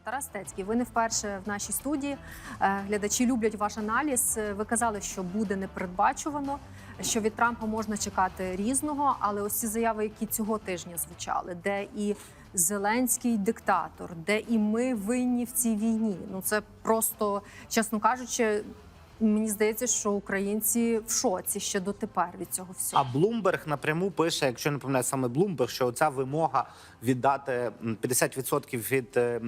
Тарас Стецький, ви не вперше в нашій студії. Е, Глядачі люблять ваш аналіз. Ви казали, що буде непередбачувано, що від Трампа можна чекати різного. Але ось ці заяви, які цього тижня звучали, де і Зеленський диктатор, де і ми винні в цій війні. Ну це просто, чесно кажучи, мені здається, що українці в шоці ще дотепер від цього всього. А Блумберг напряму пише, якщо не помиляю саме Блумберг, що ця вимога віддати м, 50% від е,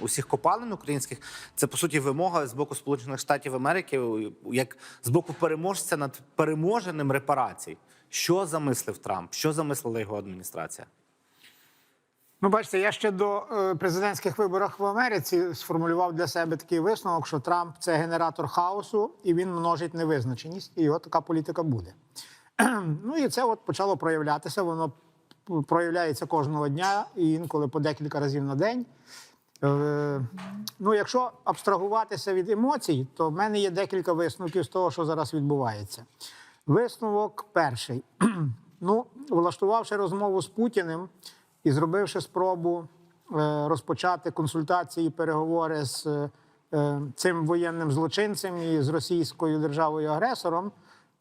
усіх копалин українських, це по суті вимога з боку Сполучених Штатів Америки, як з боку переможця над переможеним репарацій. Що замислив Трамп? Що замислила його адміністрація? Ну, бачите, я ще до е, президентських виборів в Америці сформулював для себе такий висновок, що Трамп це генератор хаосу і він множить невизначеність, і його така політика буде. ну і це от почало проявлятися. Воно проявляється кожного дня і інколи по декілька разів на день. Е, ну, якщо абстрагуватися від емоцій, то в мене є декілька висновків з того, що зараз відбувається. Висновок перший. ну, влаштувавши розмову з Путіним і зробивши спробу е, розпочати консультації, переговори з е, цим воєнним злочинцем і з російською державою агресором,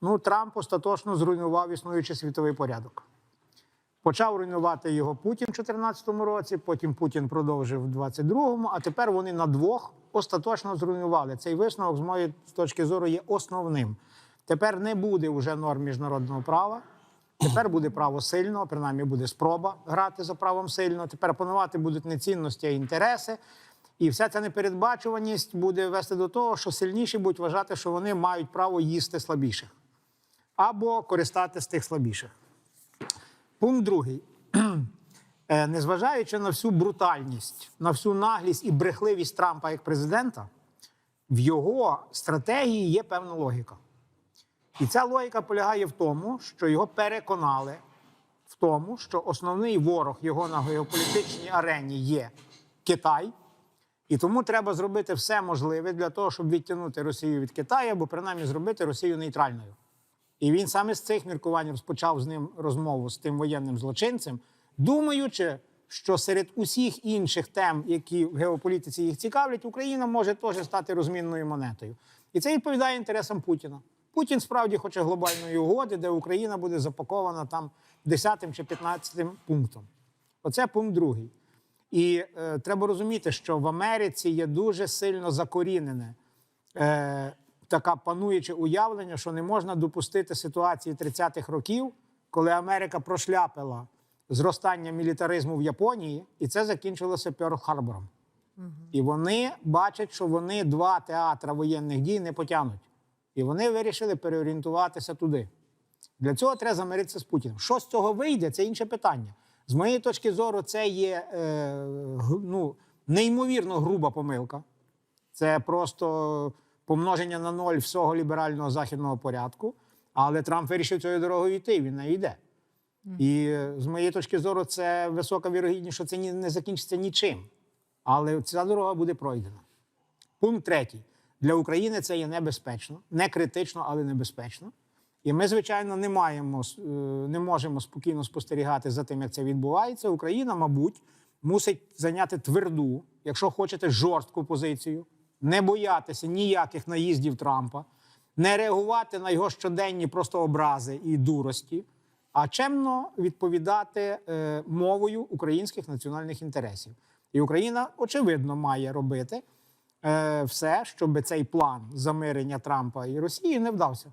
ну Трамп остаточно зруйнував існуючий світовий порядок. Почав руйнувати його Путін в 2014 році, потім Путін продовжив в 22-му, а тепер вони на двох остаточно зруйнували. Цей висновок, з моєї точки зору, є основним. Тепер не буде вже норм міжнародного права. Тепер буде право сильного, принаймні буде спроба грати за правом сильного. Тепер панувати будуть не цінності, а інтереси. І вся ця непередбачуваність буде вести до того, що сильніші будуть вважати, що вони мають право їсти слабіших або користатися тих слабіших. Пункт другий. Е, Незважаючи на всю брутальність, на всю наглість і брехливість Трампа як президента, в його стратегії є певна логіка. І ця логіка полягає в тому, що його переконали в тому, що основний ворог його на геополітичній арені є Китай. І тому треба зробити все можливе для того, щоб відтягнути Росію від Китаю, або принаймні зробити Росію нейтральною. І він саме з цих міркувань розпочав з ним розмову з тим воєнним злочинцем, думаючи, що серед усіх інших тем, які в геополітиці їх цікавлять, Україна може теж стати розмінною монетою. І це відповідає інтересам Путіна. Путін справді хоче глобальної угоди, де Україна буде запакована там 10 чи 15 пунктом. Оце пункт другий. І е, треба розуміти, що в Америці є дуже сильно закорінене е, така пануюче уявлення, що не можна допустити ситуації 30-х років, коли Америка прошляпила зростання мілітаризму в Японії, і це закінчилося Пьорл-Харбором. І вони бачать, що вони два театри воєнних дій не потягнуть. І вони вирішили переорієнтуватися туди. Для цього треба замиритися з Путіним. Що з цього вийде, це інше питання. З моєї точки зору, це є е, ну, неймовірно груба помилка. Це просто помноження на ноль всього ліберального західного порядку. Але Трамп вирішив цією дорогою йти, він не йде. І е, з моєї точки зору, це висока вірогідність, що це не закінчиться нічим. Але ця дорога буде пройдена. Пункт третій. Для України це є небезпечно, не критично, але небезпечно. І ми, звичайно, не маємо е, не можемо спокійно спостерігати за тим, як це відбувається. Україна, мабуть, мусить зайняти тверду, якщо хочете, жорстку позицію, не боятися ніяких наїздів Трампа, не реагувати на його щоденні просто образи і дурості, а чемно відповідати е, мовою українських національних інтересів. І Україна, очевидно, має робити все, щоб цей план замирення Трампа і Росії не вдався.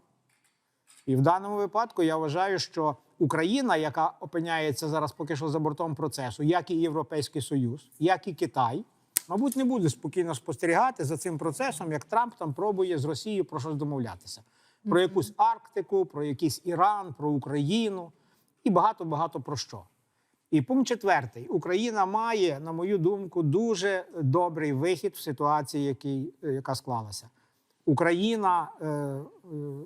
І в даному випадку я вважаю, що Україна, яка опиняється зараз поки що за бортом процесу, як і Європейський Союз, як і Китай, мабуть, не буде спокійно спостерігати за цим процесом, як Трамп там пробує з Росією про щось домовлятися. Про якусь Арктику, про якийсь Іран, про Україну і багато багато про що. І пункт четвертий: Україна має, на мою думку, дуже добрий вихід в ситуації, який, е, яка склалася. Україна е, е,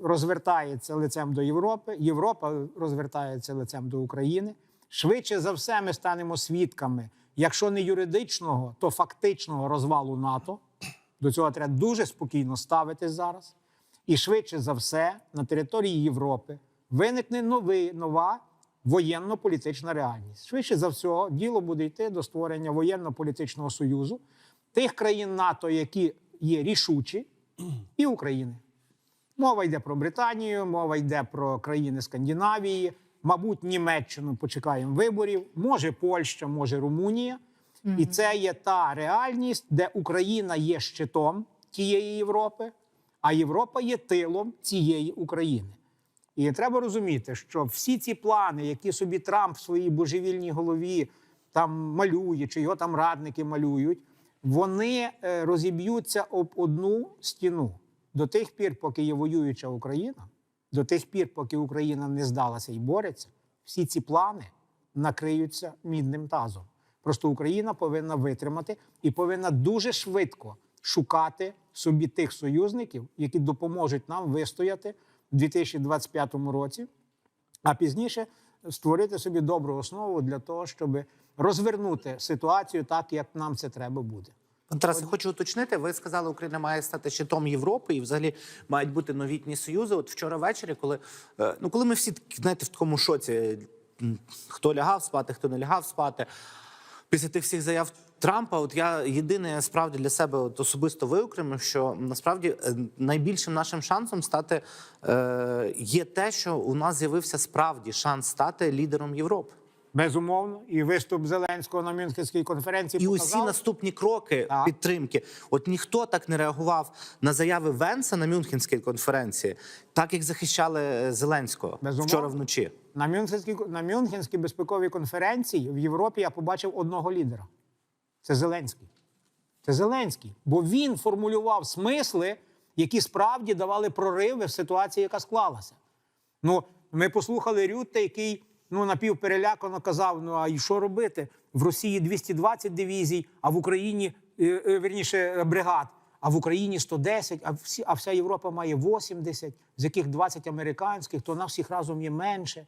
розвертається лицем до Європи, Європа розвертається лицем до України. Швидше за все, ми станемо свідками, якщо не юридичного, то фактичного розвалу НАТО. До цього треба дуже спокійно ставитись зараз. І швидше за все, на території Європи виникне новий, нова воєнно-політична реальність. Швидше за все, діло буде йти до створення воєнно-політичного союзу, тих країн НАТО, які є рішучі, і України. Мова йде про Британію, мова йде про країни Скандинавії, мабуть, Німеччину почекаємо виборів, може Польща, може Румунія. І це є та реальність, де Україна є щитом тієї Європи, а Європа є тилом цієї України. І треба розуміти, що всі ці плани, які собі Трамп в своїй божевільній голові там малює, чи його там радники малюють, вони е, розіб'ються об одну стіну до тих пір, поки є воююча Україна, до тих пір, поки Україна не здалася і бореться, всі ці плани накриються мідним тазом. Просто Україна повинна витримати і повинна дуже швидко шукати собі тих союзників, які допоможуть нам вистояти 2025 році, а пізніше створити собі добру основу для того, щоб розвернути ситуацію так, як нам це треба буде. Тарас, я хочу уточнити. Ви сказали, Україна має стати щитом Європи, і взагалі мають бути новітні союзи. От вчора ввечері, коли е, ну коли ми всі знаєте, в такому шоці, хто лягав спати, хто не лягав спати. Після тих всіх заяв Трампа, от я єдине справді для себе от особисто виокремив, що насправді е, найбільшим нашим шансом стати е, є те, що у нас з'явився справді шанс стати лідером Європи. Безумовно, і виступ Зеленського на Мюнхенській конференції І показав, усі наступні кроки Так. підтримки. От ніхто так не реагував на заяви Венса на Мюнхенській конференції, так як захищали е, Зеленського Безумовно. вчора вночі. на Мюнхенській на Мюнхенській безпековій конференції в Європі я побачив одного лідера. Це Зеленський. Це Зеленський. Бо він формулював смисли, які справді давали прориви в ситуації, яка склалася. Ну, ми послухали Рютте, який ну, напівперелякано казав: ну а і що робити? В Росії 220 дивізій, а в Україні, е, е, верніше, бригад, а в Україні 110, а, всі, а вся Європа має 80, з яких 20 американських, то на всіх разом є менше.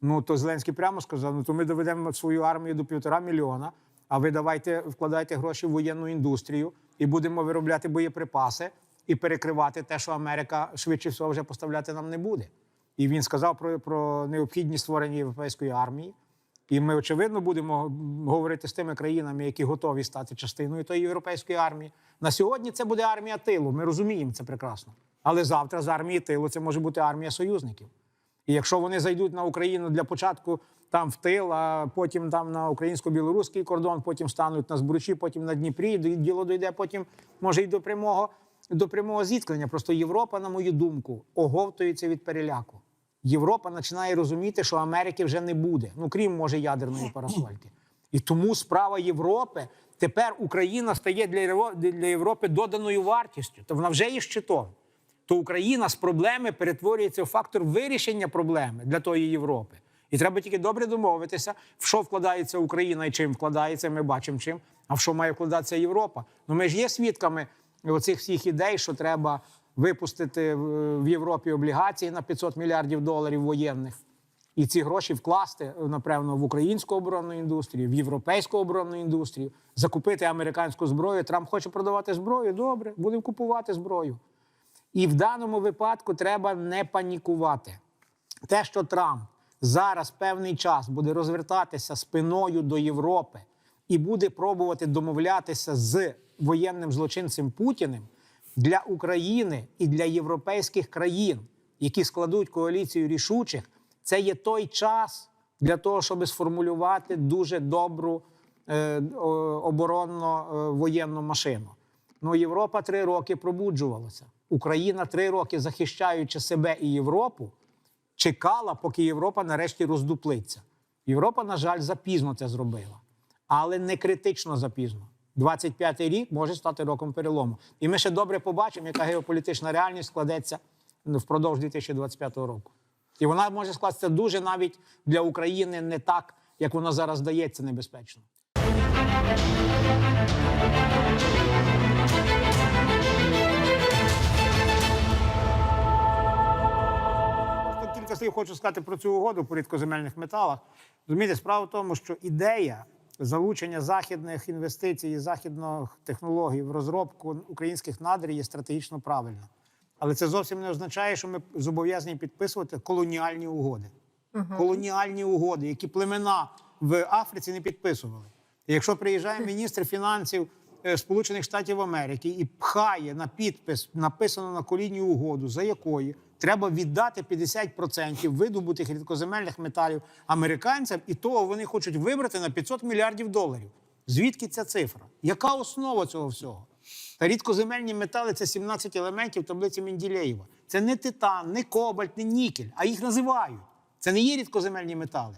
Ну то Зеленський прямо сказав: ну то ми доведемо свою армію до півтора мільйона. А ви давайте вкладайте гроші в воєнну індустрію і будемо виробляти боєприпаси і перекривати те, що Америка швидше всього вже поставляти нам не буде. І він сказав про, про необхідність створення європейської армії. І ми, очевидно, будемо говорити з тими країнами, які готові стати частиною тої європейської армії. На сьогодні це буде армія тилу. Ми розуміємо це прекрасно. Але завтра з армії тилу це може бути армія союзників. І якщо вони зайдуть на Україну для початку там в тил, а потім там на українсько-білоруський кордон, потім стануть на збручі, потім на Дніпрі, діло дійде потім, може, й до прямого, до прямого зіткнення. Просто Європа, на мою думку, оговтується від переляку. Європа починає розуміти, що Америки вже не буде, ну крім може ядерної парасольки. І тому справа Європи тепер Україна стає для Європи доданою вартістю. То вона вже є щитом то Україна з проблеми перетворюється в фактор вирішення проблеми для тої Європи. І треба тільки добре домовитися, в що вкладається Україна і чим вкладається. Ми бачимо чим, а в що має вкладатися Європа. Ну ми ж є свідками оцих всіх ідей, що треба випустити в Європі облігації на 500 мільярдів доларів воєнних. І ці гроші вкласти, напевно, в українську оборонну індустрію, в європейську оборонну індустрію, закупити американську зброю. Трамп хоче продавати зброю. Добре, будемо купувати зброю. І в даному випадку треба не панікувати. Те, що Трамп зараз певний час буде розвертатися спиною до Європи і буде пробувати домовлятися з воєнним злочинцем Путіним для України і для європейських країн, які складуть коаліцію рішучих, це є той час для того, щоб сформулювати дуже добру е, оборонно-воєнну машину. Ну, Європа три роки пробуджувалася. Україна три роки, захищаючи себе і Європу, чекала, поки Європа нарешті роздуплиться. Європа, на жаль, запізно це зробила, але не критично запізно. 25-й рік може стати роком перелому. І ми ще добре побачимо, яка геополітична реальність складеться впродовж 2025 року. І вона може скластися дуже навіть для України не так, як вона зараз здається небезпечно. Кілька слів хочу сказати про цю угоду по рідкоземельних металах. Розумієте, справа в тому, що ідея залучення західних інвестицій і західних технологій в розробку українських надрів є стратегічно правильна. Але це зовсім не означає, що ми зобов'язані підписувати колоніальні угоди. Колоніальні угоди, які племена в Африці не підписували. І якщо приїжджає міністр фінансів е, Сполучених Штатів Америки і пхає на підпис написану на коліні угоду, за якою треба віддати 50% видобутих рідкоземельних металів американцям, і того вони хочуть вибрати на 500 мільярдів доларів. Звідки ця цифра? Яка основа цього всього? Та рідкоземельні метали це 17 елементів таблиці Менділеєва. Це не титан, не кобальт, не нікель, а їх називають. Це не є рідкоземельні метали.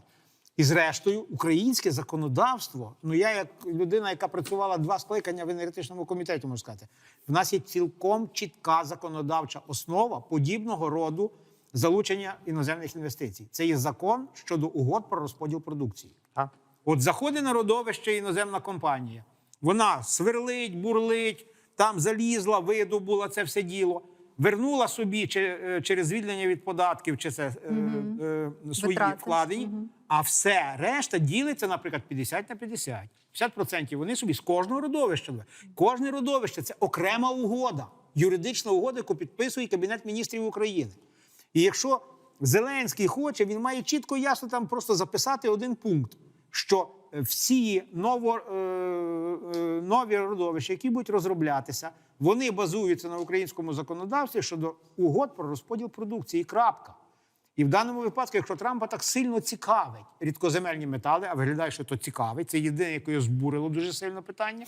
І зрештою, українське законодавство, ну я як людина, яка працювала два скликання в енергетичному комітеті, можу сказати, в нас є цілком чітка законодавча основа подібного роду залучення іноземних інвестицій. Це є закон щодо угод про розподіл продукції. А? От заходить на родовище іноземна компанія. Вона сверлить, бурлить, там залізла, видобула це все діло, вернула собі чи- е, через звільнення від податків чи це е, е, свої Витрати. вкладені. А все решта ділиться, наприклад, 50 на 50. 50% вони собі з кожного родовища. Кожне родовище це окрема угода, юридична угода, яку підписує Кабінет міністрів України. І якщо Зеленський хоче, він має чітко і ясно там просто записати один пункт, що е, всі ново, е, нові родовища, які будуть розроблятися, вони базуються на українському законодавстві щодо угод про розподіл продукції. Крапка. І в даному випадку, якщо Трампа так сильно цікавить рідкоземельні метали, а виглядає, що то цікавить, це єдине, яке збурило дуже сильно питання,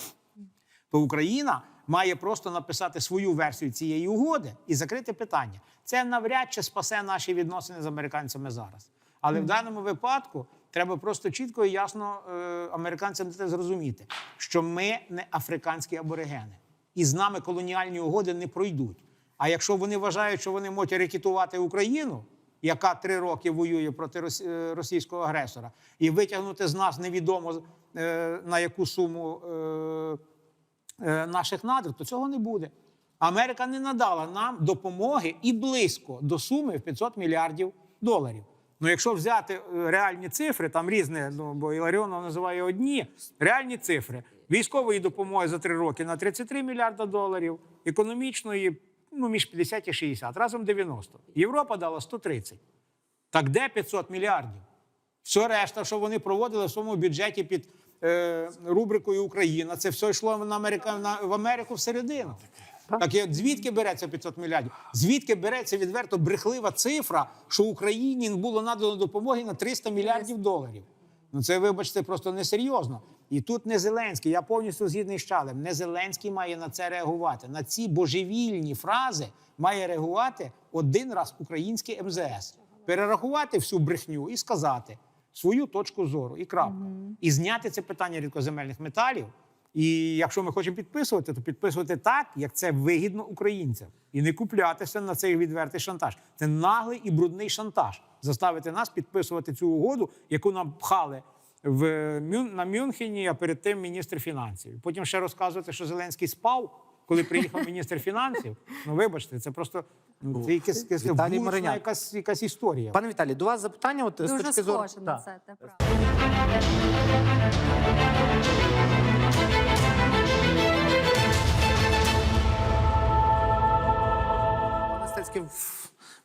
то Україна має просто написати свою версію цієї угоди і закрити питання. Це навряд чи спасе наші відносини з американцями зараз. Але в даному випадку треба просто чітко і ясно е, американцям це зрозуміти, що ми не африканські аборигени, і з нами колоніальні угоди не пройдуть. А якщо вони вважають, що вони можуть рекетувати Україну, яка три роки воює проти е, російського агресора, і витягнути з нас невідомо е, на яку суму. Е, наших надр, то цього не буде. Америка не надала нам допомоги і близько до суми в 500 мільярдів доларів. Ну, якщо взяти реальні цифри, там різне, ну бо Іларіонов називає одні реальні цифри військової допомоги за три роки на 33 мільярда доларів, економічної ну, між 50 і 60, разом 90. Європа дала 130. Так де 500 мільярдів? Все решта, що вони проводили в своєму бюджеті під е, рубрикою Україна, це все йшло на Америка, на, в Америку всередину. Так і звідки береться 500 мільярдів? Звідки береться відверто брехлива цифра, що Україні було надано допомоги на 300 мільярдів доларів? Ну це, вибачте, просто несерйозно. І тут не Зеленський, я повністю згідний з Чалем. Не Зеленський має на це реагувати. На ці божевільні фрази має реагувати один раз український МЗС. Перерахувати всю брехню і сказати свою точку зору і крапка. І зняти це питання рідкоземельних металів. І якщо ми хочемо підписувати, то підписувати так, як це вигідно українцям, і не куплятися на цей відвертий шантаж. Це наглий і брудний шантаж. Заставити нас підписувати цю угоду, яку нам пхали в Мюн, на Мюнхені, а перед тим міністр фінансів. Потім ще розказувати, що Зеленський спав, коли приїхав міністр фінансів. Ну вибачте, це просто ну, це якась, якась, Віталій вулична якась, якась історія. Пане Віталій, до вас запитання. От, з точки зору... схоже на це. Те правда. Пане Стецький,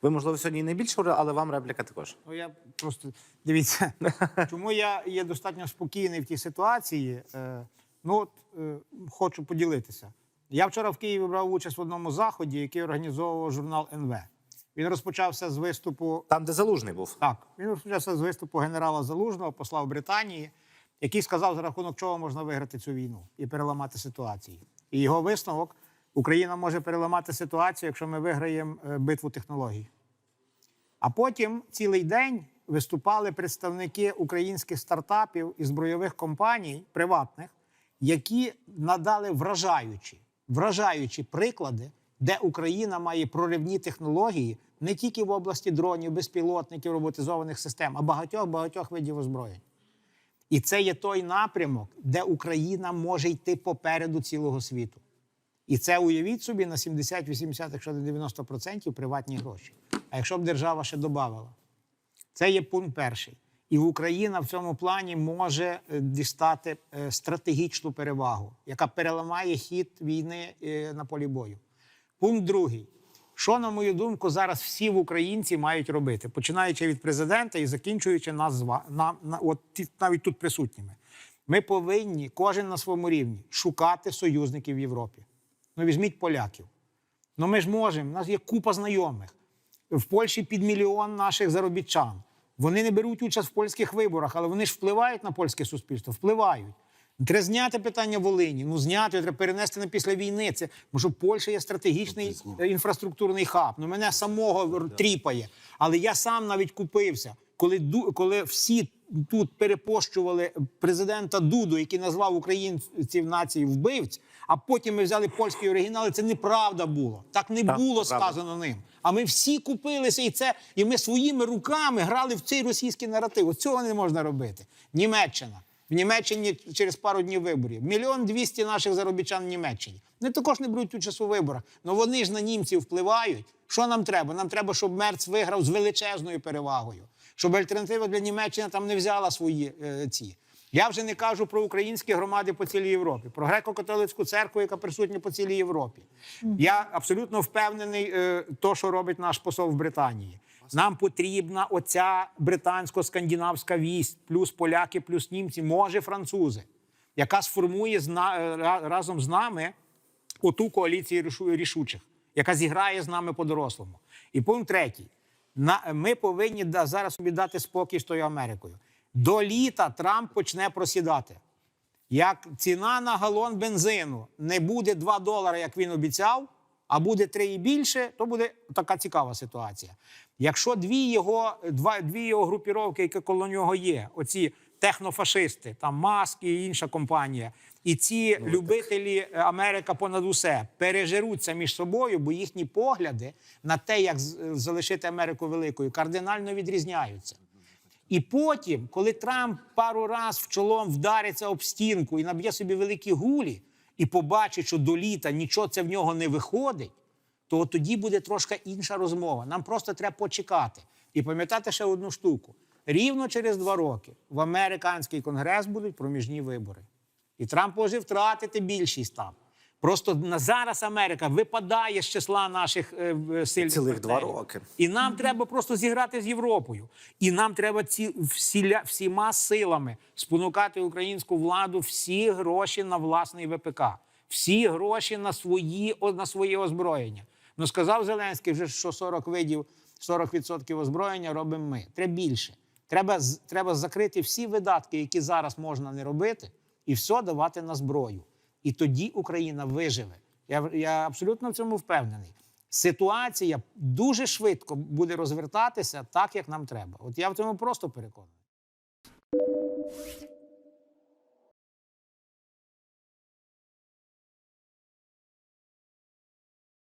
ви, можливо, сьогодні і найбільше говорили, але вам репліка також. Ну, я просто дивіться, чому я є достатньо спокійний в тій ситуації. Е, ну от е, хочу поділитися. Я вчора в Києві брав участь в одному заході, який організовував журнал НВ. Він розпочався з виступу. Там, де залужний був. Так, він розпочався з виступу генерала Залужного, посла в Британії, який сказав, за рахунок чого можна виграти цю війну і переламати ситуацію. І його висновок: Україна може переламати ситуацію, якщо ми виграємо е, битву технологій. А потім цілий день виступали представники українських стартапів і збройових компаній приватних, які надали вражаючі, вражаючі приклади, де Україна має проривні технології не тільки в області дронів, безпілотників, роботизованих систем, а багатьох багатьох видів озброєнь. І це є той напрямок, де Україна може йти попереду цілого світу. І це уявіть собі на 70-80, якщо не 90% приватні гроші. А якщо б держава ще додавала, це є пункт перший. І Україна в цьому плані може е, дістати е, стратегічну перевагу, яка переламає хід війни е, на полі бою. Пункт другий. Що, на мою думку, зараз всі в українці мають робити, починаючи від президента і закінчуючи нас на, на, от навіть тут присутніми. Ми повинні кожен на своєму рівні шукати союзників в Європі. Ну, візьміть поляків. Ну ми ж можемо, у нас є купа знайомих. В Польщі під мільйон наших заробітчан. Вони не беруть участь в польських виборах, але вони ж впливають на польське суспільство, впливають. Треба зняти питання Волині. Ну зняти треба перенести на після війни. Це що Польща є стратегічний е, інфраструктурний хаб. Ну мене самого тріпає. Але я сам навіть купився, коли коли всі тут перепощували президента Дуду, який назвав українців нації вбивць. А потім ми взяли польські оригінали. Це неправда було. Так не Так, було правда. сказано ним. А ми всі купилися, і це і ми своїми руками грали в цей російський наратив. От Цього не можна робити. Німеччина. В Німеччині через пару днів виборів. Мільйон двісті наших заробітчан в Німеччині. Вони також не беруть участь у виборах. але вони ж на німців впливають. Що нам треба? Нам треба, щоб Мерц виграв з величезною перевагою, щоб альтернатива для Німеччини там не взяла свої е, ці. Я вже не кажу про українські громади по цілій Європі, про греко-католицьку церкву, яка присутня по цілій Європі. Я абсолютно впевнений, е, то, що робить наш посол в Британії. Нам потрібна оця британсько-скандинавська вість, плюс поляки, плюс німці, може французи, яка сформує е, разом з нами оту коаліцію рішу- рішучих, яка зіграє з нами по-дорослому. І пункт третій. Ми повинні зараз собі дати спокій з тою Америкою. До літа Трамп почне просідати. Як ціна на галон бензину не буде 2 долари, як він обіцяв, а буде 3 і більше, то буде така цікава ситуація. Якщо дві його, два, дві його групіровки, які коло нього є, оці технофашисти, там Маск і інша компанія, і ці любителі е, Америка понад усе пережируться між собою, бо їхні погляди на те, як залишити Америку великою, кардинально відрізняються. І потім, коли Трамп пару раз в чолом вдариться об стінку і наб'є собі великі гулі, і побачить, що до літа нічого це в нього не виходить, то тоді буде трошки інша розмова. Нам просто треба почекати і пам'ятати ще одну штуку: рівно через два роки в американський конгрес будуть проміжні вибори. І Трамп може втратити більшість там. Просто на зараз Америка випадає з числа наших е, сильних Цілих два роки. І нам треба просто зіграти з Європою. І нам треба ці всіля, всіма силами спонукати українську владу всі гроші на власний ВПК, всі гроші на свої на своє озброєння. Ну сказав Зеленський, вже що 40 видів, 40% озброєння робимо ми. Треба більше. Треба, треба закрити всі видатки, які зараз можна не робити, і все давати на зброю. І тоді Україна виживе. Я, я абсолютно в цьому впевнений. Ситуація дуже швидко буде розвертатися так, як нам треба. От я в цьому просто переконаний.